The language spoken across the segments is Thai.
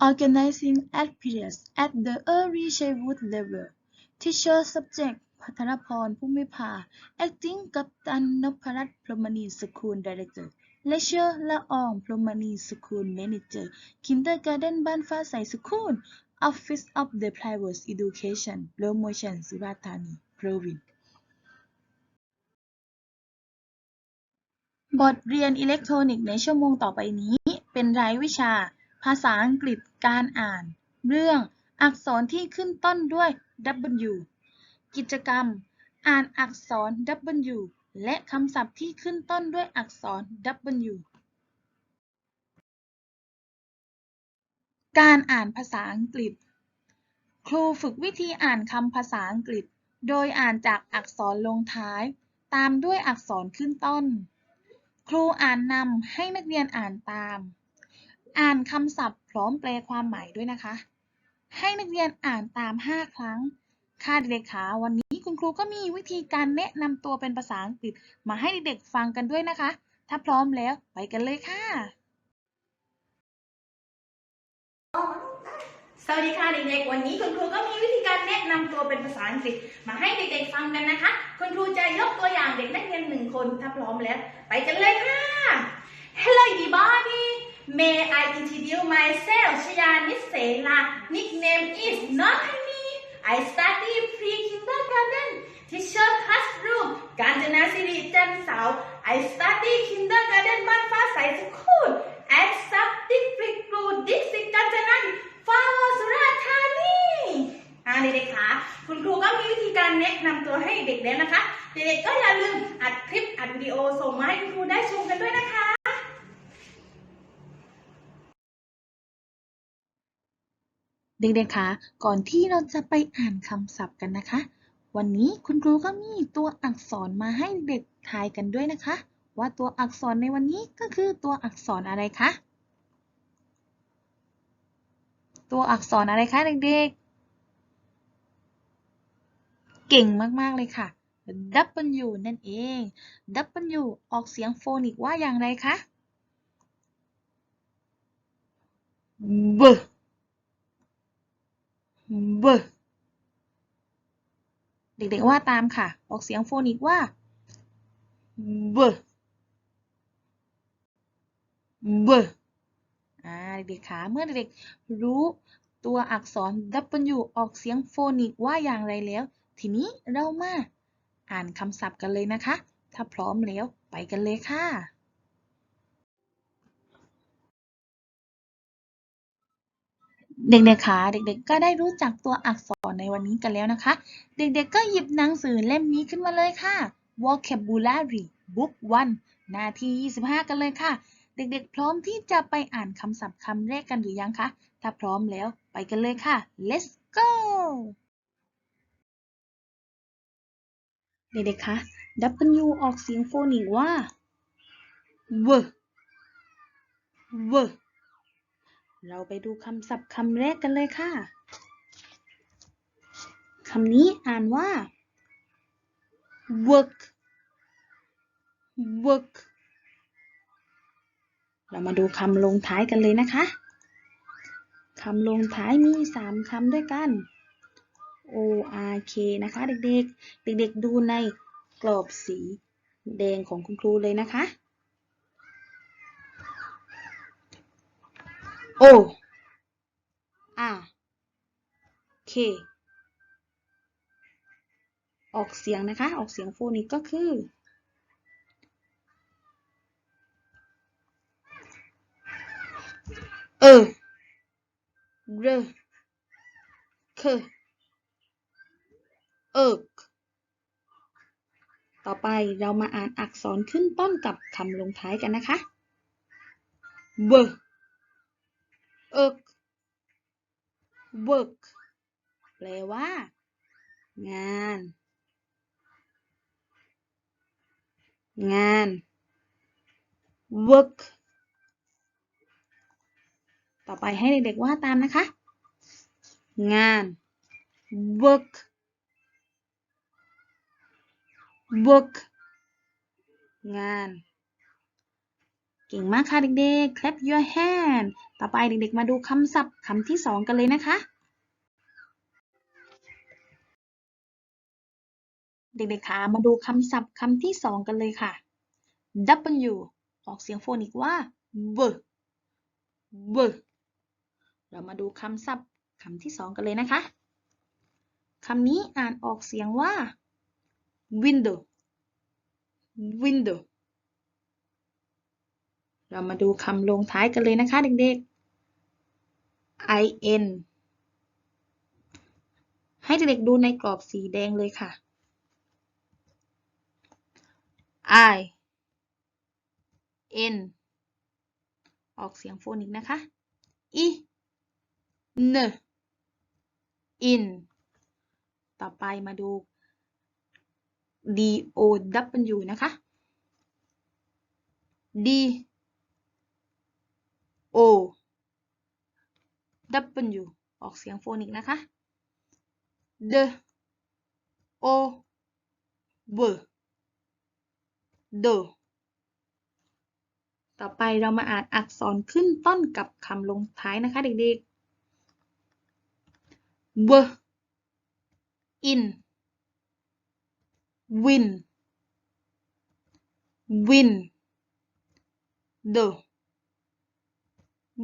organizing activities at the early childhood level teacher subject พัทรพรภูมิภา acting กัปตันนพรัตน์พรหมณี school director lecturer ละอองพรหมณี school manager kindergarten บ้านฟ้าใส school office of the private education promotion สุราษฎร์ธานี province บทเรียนอิเล็กทรอนิกส์ในชั่วโมงต่อไปนี้ เป็นรายวิชา ภาษาอังกฤษการอ่าน เรื่องอักษรที่ขึ้นต้นด้วย W กิจกรรม อ่านอักษร W และคำศัพท์ที่ขึ้นต้นด้วยอักษร W การอ่านภาษาอังกฤษ ครูฝึกวิธีอ่านคำภาษาอังกฤษ โดยอ่านจากอักษรลงท้าย ตามด้วยอักษรขึ้นต้น ครูอ่านนำให้นักเรียนอ่านตาม อ่านคำศัพท์พร้อมแปลความหมายด้วยนะคะ ให้นักเรียนอ่านตาม 5 ครั้ง ค่ะเด็กๆคะวันนี้คุณครูก็มีวิธีการแนะนำตัวเป็นภาษาอังกฤษมาให้เด็กๆฟังกันด้วยนะคะ ถ้าพร้อมแล้วไปกันเลยค่ะ สวัสดีค่ะเด็กๆ วันนี้คุณครูก็มีวิธีการแนะนำตัวเป็นภาษาอังกฤษมาให้เด็กๆฟังกันนะคะ คุณครูจะยกตัวอย่างเด็กนักเรียนหนึ่งคนถ้าพร้อมแล้ว ไปกันเลยค่ะ May I introduce myself ชยานิเสลา Nickname is Nothani I study pre-kindergarten Teacher classroom กาญจนาสิริจันเสา I study kindergarten บ้านฟ้าใส school at sub district school district กาญจนาดิฟาวสุราธานีอ่าเด็กๆคะคุณครูก็มีวิธีการแนะนำตัวให้เด็กแล้วนะคะ เด็กๆก็อย่าลืมอัดคลิปอัดวิดีโอส่งมาให้คุณครูได้ชมกันด้วยนะคะ เด็กๆ คะ ก่อนที่เราจะไปอ่านคำศัพท์กันนะคะ วันนี้คุณครูก็มีตัวอักษรมาให้เด็กทายกันด้วยนะคะ ว่าตัวอักษรในวันนี้ก็คือตัวอักษรอะไรคะ ตัวอักษรอะไรคะเด็กๆ เก่งมากๆ เลยค่ะ W นั่นเอง W ออกเสียงโฟนิกว่าอย่างไรคะ B B เด็กๆว่าตามค่ะ ออกเสียงโฟนิกว่า B B อ่าเด็กๆคะเมื่อเด็กๆรู้ตัวอักษร W ออกเสียงโฟนิกว่าอย่างไรแล้ว ทีนี้เรามาอ่านคำศัพท์กันเลยนะคะ ถ้าพร้อมแล้วไปกันเลยค่ะ เด็กๆคะเด็กๆ ก็ได้รู้จักตัวอักษรในวันนี้กันแล้วนะคะ เด็กๆ ก็หยิบหนังสือเล่มนี้ขึ้นมาเลยค่ะ vocabulary book 1หน้าที่ 25 กันเลยค่ะ เด็กๆ พร้อมที่จะไปอ่านคำศัพท์คำแรกกันหรือยังคะ ถ้าพร้อมแล้วไปกันเลยค่ะ let's go เด็กๆ คะ W ออกเสียงโฟนิกว่า w w เราไปดูคำศัพท์คำแรกกันเลยค่ะ คำนี้อ่านว่า work work เรามาดูคำลงท้ายกันเลยนะคะ คำลงท้ายมี 3 คำด้วยกัน O R K นะคะเด็กๆ เด็กๆดูในกรอบสีแดงของคุณครูเลยนะคะ O R K ออกเสียงนะคะ ออกเสียงโฟนิกก็คือ เออเรเคเอิกต่อไปเรามาอ่านอักษรขึ้นต้นกับคำลงท้ายกันนะคะ เบอ เอิก work แปลว่า งาน งาน work ต่อไปให้เด็กๆว่าตามนะคะ งาน work work งาน เก่งมากค่ะเด็กๆ clap your hand ต่อไปเด็กๆ มาดูคำศัพท์คำที่สองกันเลยนะคะ เด็กๆคะมาดูคำศัพท์คำที่สองกันเลยค่ะ W ออกเสียงโฟนิกว่า w w เรามาดูคำศัพท์คำที่สองกันเลยนะคะคำนี้อ่านออกเสียงว่า window window เรามาดูคำลงท้ายกันเลยนะคะเด็กๆ in ให้เด็กๆดูในกรอบสีแดงเลยค่ะ I N ออกเสียงโฟนิกนะคะ I N in ต่อไปมาดู D O W นะคะ D O W ออกเสียงโฟนิกนะคะ D O W D ต่อไปเรามาอ่านอักษรขึ้นต้นกับคำลงท้ายนะคะเด็กๆ w in win win the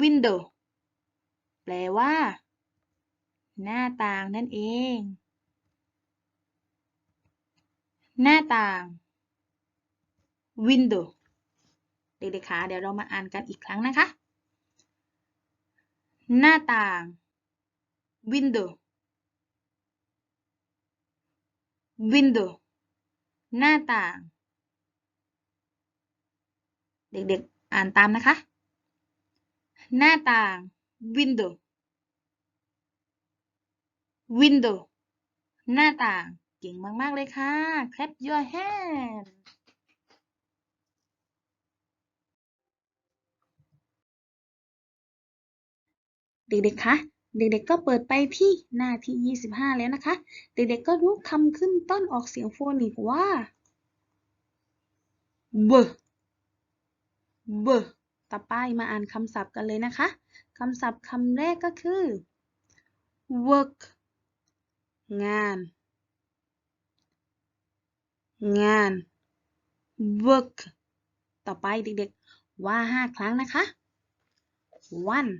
window แปลว่า หน้าต่างนั่นเอง หน้าต่าง window เด็กๆคะเดี๋ยวเรามาอ่านกันอีกครั้งนะคะ หน้าต่าง window window หน้าต่าง เด็กๆ อ่านตามนะคะ หน้าต่าง window window หน้าต่าง เก่งมาก ๆ เลยค่ะ clap your hand เด็กๆ คะ เด็กๆ ก็เปิดไปที่หน้าที่ 25 แล้วนะคะ เด็กๆ ก็รู้คำขึ้นต้นออกเสียงโฟนิกว่า w w ต่อไปมาอ่านคำศัพท์กันเลยนะคะ คำศัพท์คำแรกก็คือ work งาน งาน work ต่อไปเด็กๆ ว่า 5 ครั้งนะคะ one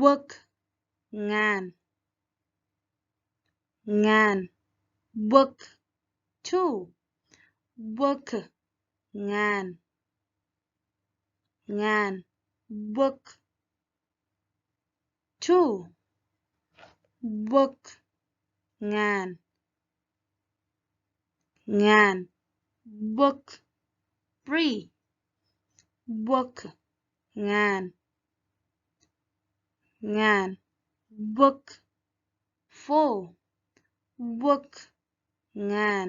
work งาน งาน work two work งาน งาน work two work งานงาน work three work งานงาน work four work งาน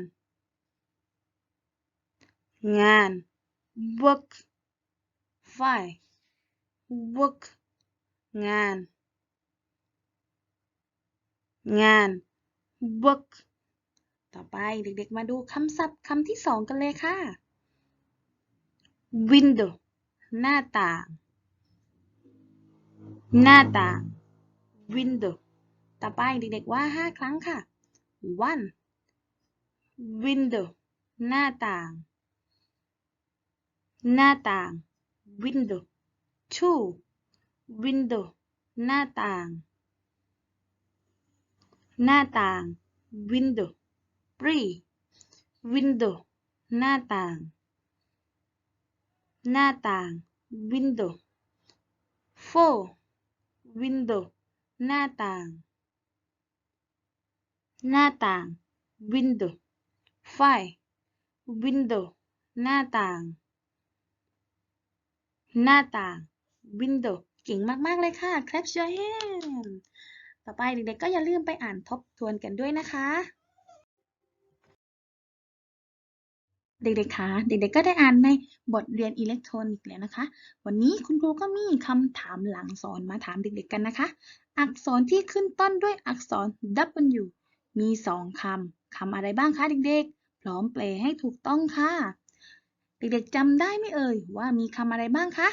งาน work five work งาน งาน work ต่อไปเด็กๆ มาดูคำศัพท์คำที่สองกันเลยค่ะ window หน้าต่าง หน้าต่าง window ต่อไปเด็กๆ ว่า 5 ครั้งค่ะ one window หน้าต่าง หน้าต่าง window two window หน้าต่าง หน้าต่าง window three window หน้าต่าง หน้าต่าง window four window หน้าต่าง หน้าต่าง window five window หน้าต่าง หน้าต่าง window เก่งมากๆเลยค่ะ clap your hand ต่อไปเด็กๆก็อย่าลืมไปอ่านทบทวนกันด้วยนะคะ เด็กๆคะเด็กๆก็ได้อ่านในบทเรียนอิเล็กทรอนิกส์แล้วนะคะ วันนี้คุณครูก็มีคำถามหลังสอนมาถามเด็กๆกันนะคะ อักษรที่ขึ้นต้นด้วยอักษร W มีสองคำคำอะไรบ้างคะเด็กๆ พร้อมแปลให้ถูกต้องค่ะ เด็กๆจำได้ไหมเอ่ย ว่ามีคำอะไรบ้างคะ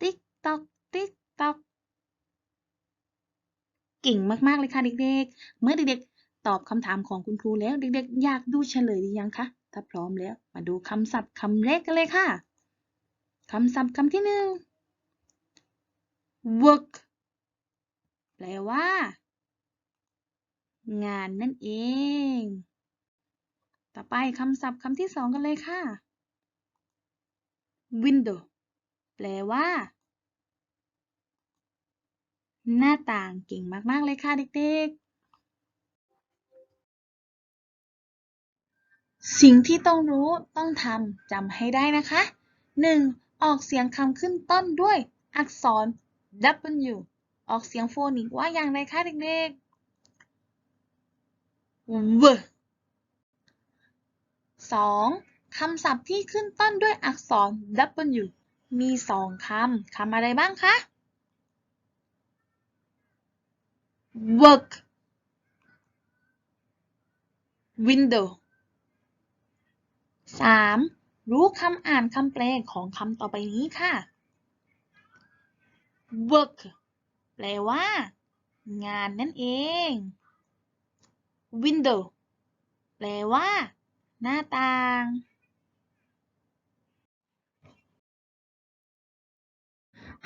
ติ๊กตอก ติ๊กตอก เก่งมากๆเลยค่ะเด็กๆ เมื่อเด็กๆ ตอบคำถามของคุณครูแล้ว เด็กๆ อยากดูเฉลยหรือยังคะ ถ้าพร้อมแล้ว มาดูคำศัพท์คำแรกกันเลยค่ะ คำศัพท์คำที่หนึ่ง work แปลว่า งานนั่นเอง ต่อไปคำศัพท์คำที่สองกันเลยค่ะ window แปลว่า หน้าต่างเก่งมาก ๆ เลยค่ะเด็ก ๆ สิ่งที่ต้องรู้ต้องทำจำให้ได้นะคะ 1. ออกเสียงคำขึ้นต้นด้วย อักษร W ออกเสียงโฟนิกว่าอย่างไรคะเด็ก ๆ W 2. คำศัพท์ที่ขึ้นต้นด้วยอักษร W มีสองคำ คำอะไรบ้างคะ work window 3. รู้คำอ่านคำแปลของคำต่อไปนี้ค่ะ work แปลว่า งานนั่นเอง window แปลว่า หน้าต่าง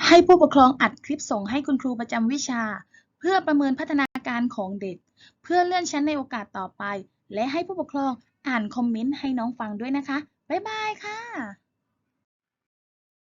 ให้ผู้ปกครองอัดคลิปส่งให้คุณครูประจำวิชา เพื่อประเมินพัฒนาการของเด็ก เพื่อเลื่อนชั้นในโอกาสต่อไป และให้ผู้ปกครองอ่านคอมเมนต์ให้น้องฟังด้วยนะคะ บ๊ายบายค่ะ